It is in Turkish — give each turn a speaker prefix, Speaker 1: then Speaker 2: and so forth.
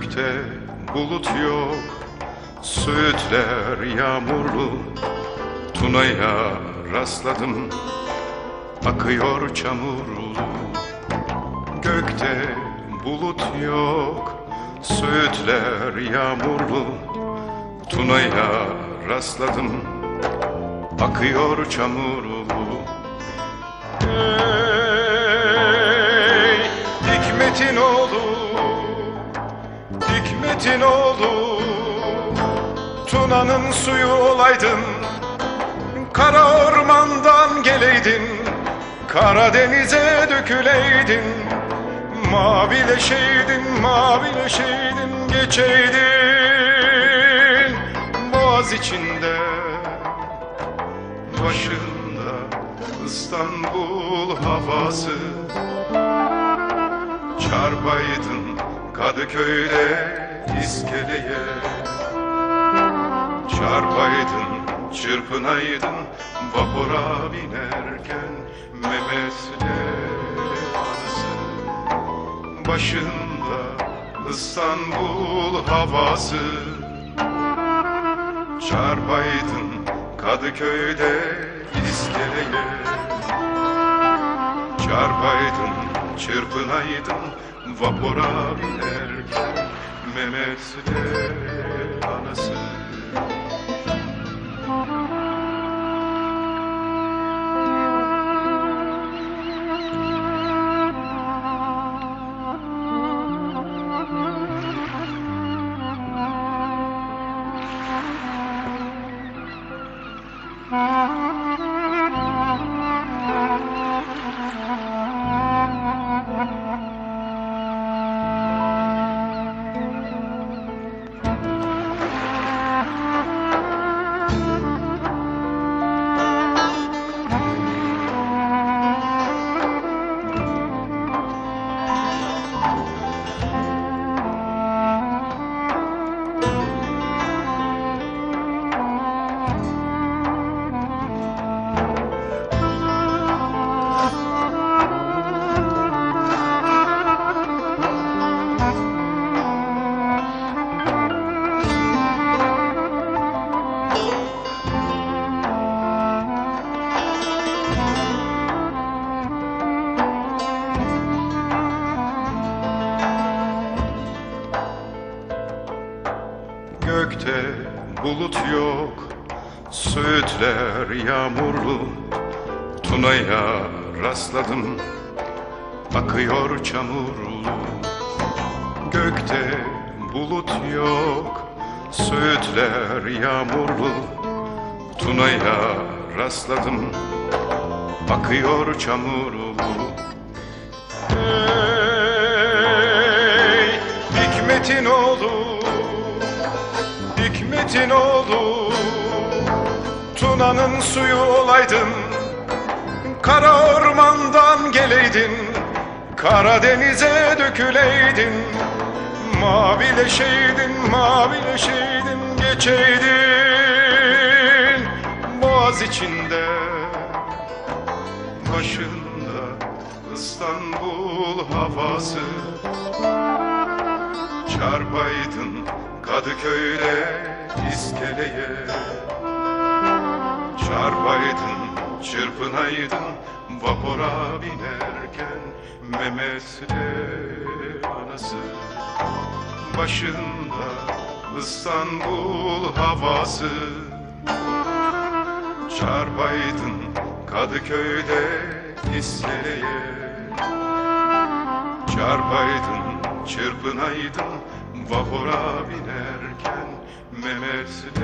Speaker 1: Gökte bulut yok Söğütler yağmurlu. Tuna'ya rastladım Akıyor çamurlu. Gökte bulut yok Söğütler yağmurlu. Tuna'ya rastladım Akıyor çamurlu. Ey Hikmetin oğlu Hikmetin oğlu Tuna'nın suyu olaydın. Kara ormandan geleydin Karadeniz'e döküleydin. Mavileşeydin, mavileşeydin Geçeydin. Boğaz içinde Başında İstanbul havası. Çarpaydın Kadıköy'de iskeleye. Çarpaydın, çırpınaydın Vapura binerken Mehmet'le anısı Başında İstanbul havası. Çarpaydın Kadıköy'de iskeleye. Çarpaydın, çırpınaydın Vapura binerken Mehmet'le anası Gökte bulut yok Söğütler yağmurlu Tuna'ya rastladım. Akıyor çamurlu Gökte bulut yok. Söğütler yağmurlu Tuna'ya rastladım. Akıyor çamurlu. Ey Hikmetin oğlu Hikmetin oğlu Tuna'nın suyu olaydın. Kara ormandan geleydin. Karadeniz'e döküleydin. Mavileşeydin, mavileşeydin Geçeydin. Boğaz içinde Başında İstanbul havası. Çarpaydın Kadıköy'de iskeleye Çarpaydın, çırpınaydın Vapura binerken Mehmet'le anası. Başında İstanbul havası. Çarpaydın Kadıköy'de iskeleye Çarpaydın, çırpınaydın Vapura binerken Mehmet'le